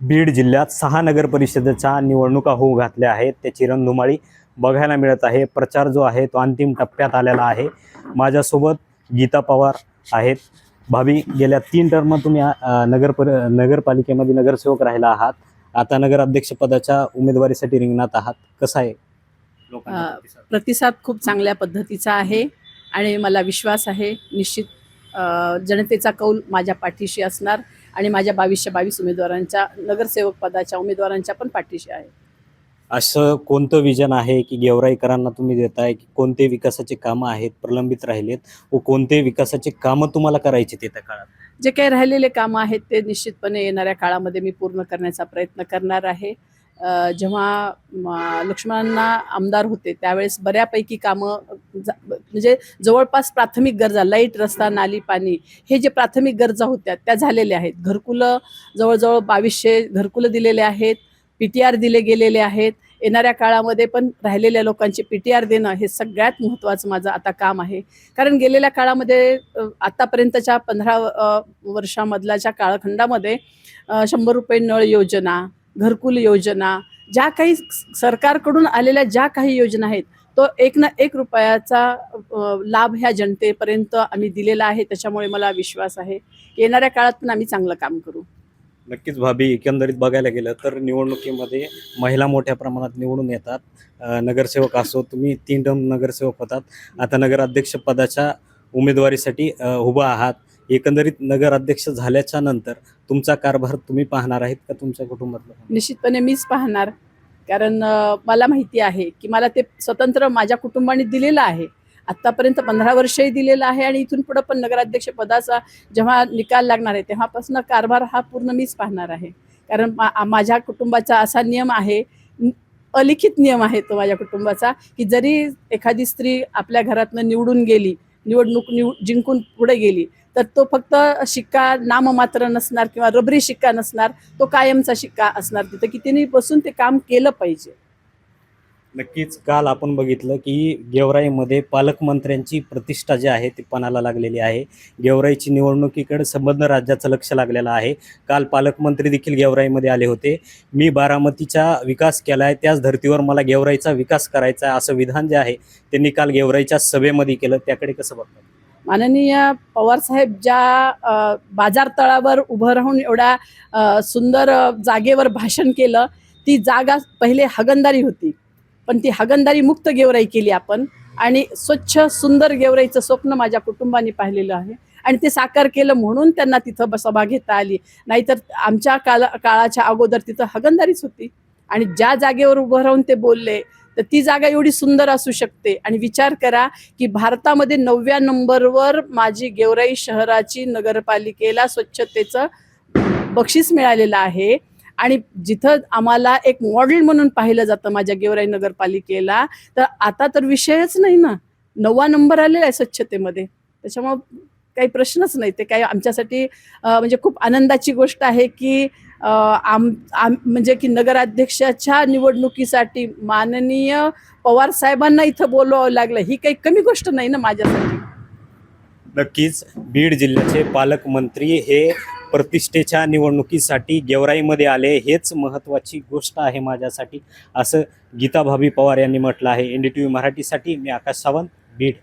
बीड जिल्ह्यात सहा नगर परिषदेच्या निवडणुका होऊ घातल्या आहेत. त्याची रणधुमाळी बघायला मिळत आहे. प्रचार जो आहे तो अंतिम टप्प्यात आलेला आहे. माझ्यासोबत गीता पवार आहेत. भावी गेल्या तीन टर्म तुम्ही नगर पर नगरपालिकेमध्ये नगरसेवक राहिला आहात. आता नगराध्यक्षपदाच्या उमेदवारीसाठी रिंगणात आहात. कसा आहे? प्रतिसाद? खूप चांगल्या पद्धतीचा आहे आणि मला विश्वास आहे. निश्चित जनतेचा कौल माझ्या पाठीशी असणार. आणि माझ्या बावीसशे बावीस उमेदवारांच्या नगरसेवक पदाच्या उमेदवारांच्या पण पाठीशी आहे. असं कोणतं विजन आहे की गेवराईकरांना तुम्ही देताय की कोणते विकासाचे कामं आहेत प्रलंबित राहिलेत व कोणते विकासाचे कामं तुम्हाला करायचे येत्या काळात? जे काही राहिलेले कामं आहेत ते निश्चितपणे येणाऱ्या काळामध्ये मी पूर्ण करण्याचा प्रयत्न करणार आहे. जेव्हा लक्ष्मणांना आमदार होते त्यावेळेस बऱ्यापैकी कामं म्हणजे जवळपास प्राथमिक गरजा लाइट रस्ता नाली पाणी हे जे प्राथमिक गरजा होत्या त्या झालेल्या आहेत. घरकुलं जवळजवळ बावीसशे घरकुलं दिलेले आहेत पी टी आर दिले गेलेले आहेत. येणाऱ्या काळामध्ये पण राहिलेल्या लोकांचे पी टी आर देणं हे सगळ्यात महत्त्वाचं माझं आता काम आहे. कारण गेलेल्या काळामध्ये आत्तापर्यंतच्या आतापर्यंतच्या पंधरा वर्षामधल्याच्या काळखंडामध्ये शंभर रुपये नळ योजना घरकुल योजना ज्या काही सरकारकडून आलेल्या ज्या काही योजना आहेत तो एक ना एक रुपयाचा लाभ ह्या जनतेपर्यंत आम्ही दिलेला आहे त्याच्यामुळे मला विश्वास आहे की येणाऱ्या काळात पण आम्ही चांगलं काम करू. नक्कीच भाभी एकंदरीत बघायला गेलं तर निवडणुकीमध्ये महिला मोठ्या प्रमाणात निवडून येतात. नगरसेवक असो तुम्ही तीन टर्म नगरसेवक होतात. आता नगराध्यक्ष पदाच्या उमेदवारीसाठी उभा आहात. एकंदरीत नगराध्यक्ष झाल्याच्यानंतर तुमचा कारभार तुम्ही पाहणार आहेत का तुमच्या कुटुंबातलं? निश्चितपणे मीच पाहणार. कारण मला माहिती आहे की मला ते स्वतंत्र माझ्या कुटुंबाने दिलेलं आहे. आत्तापर्यंत पंधरा वर्षही दिलेलं आहे आणि इथून पुढं पण नगराध्यक्ष पदाचा जेव्हा निकाल लागणार आहे तेव्हापासून कारभार हा पूर्ण मीच पाहणार आहे. कारण मा माझ्या कुटुंबाचा असा नियम आहे अलिखित नियम आहे तो माझ्या कुटुंबाचा की जरी एखादी स्त्री आपल्या घरातनं निवडून गेली निवडणूक निव जिंकून पुढे गेली तर तो फक्त शिक्का नाममात्र नसणार किंवा रबरी शिक्का नसणार तो कायमचा शिक्का असणार तिथं की तिने बसून ते काम केलं पाहिजे. नक्कीच काल आपण बघितलं की गेवराईमध्ये पालकमंत्र्यांची प्रतिष्ठा जी आहे ती पणाला लागलेली आहे. गेवराईची निवडणुकीकडे संबंध राज्याचं लक्ष लागलेलं आहे. काल पालकमंत्री देखील गेवराईमध्ये आले होते. मी बारामतीचा विकास केला आहे त्याच धर्तीवर मला गेवराईचा विकास करायचा आहे असं विधान जे आहे त्यांनी काल गेवराईच्या सभेमध्ये केलं. त्याकडे कसं बघतात माननीय पवारसाहेब ज्या बाजारतळावर उभं राहून एवढ्या सुंदर जागेवर भाषण केलं ती जागा पहिले हगंदारी होती. पण ती हगंदारी मुक्त गेवराई केली आपण. आणि स्वच्छ सुंदर गेवराईचं स्वप्न माझ्या कुटुंबाने पाहिलेलं आहे. आणि ते साकार केलं म्हणून त्यांना तिथं सभा घेता आली. नाहीतर आमच्या काला काळाच्या अगोदर तिथं हगंदारीच होती. आणि ज्या जागेवर उभं राहून ते बोलले तर ती जागा एवढी सुंदर असू शकते. आणि विचार करा की भारतामध्ये नवव्या नंबरवर माझी गेवराई शहराची नगरपालिकेला स्वच्छतेचं बक्षीस मिळालेलं आहे. आणि जिथं आम्हाला एक मॉडेल म्हणून पाहिलं जातं माझ्या गेवराई नगरपालिकेला तर आता तर विषयच नाही ना. नववा नंबर आलेला आहे स्वच्छतेमध्ये. त्याच्यामुळं काही प्रश्नच नाही. ते काही आमच्यासाठी म्हणजे खूप आनंदाची गोष्ट आहे की आम आम म्हणजे की नगराध्यक्षाच्या निवडणुकीसाठी माननीय पवार साहेबांना इथं बोलवावं लागलं. ही काही कमी गोष्ट नाही ना माझ्यासाठी. नक्कीच. बीड जिल्ह्याचे पालकमंत्री हे प्रतिष्ठेच्या निवडणुकीसाठी गेवराईमध्ये आले हेच महत्त्वाची गोष्ट आहे माझ्यासाठी असं गीता भाभी पवार यांनी म्हटलं आहे. एन डी टी व्ही मराठीसाठी मी आकाश सावंत बीड.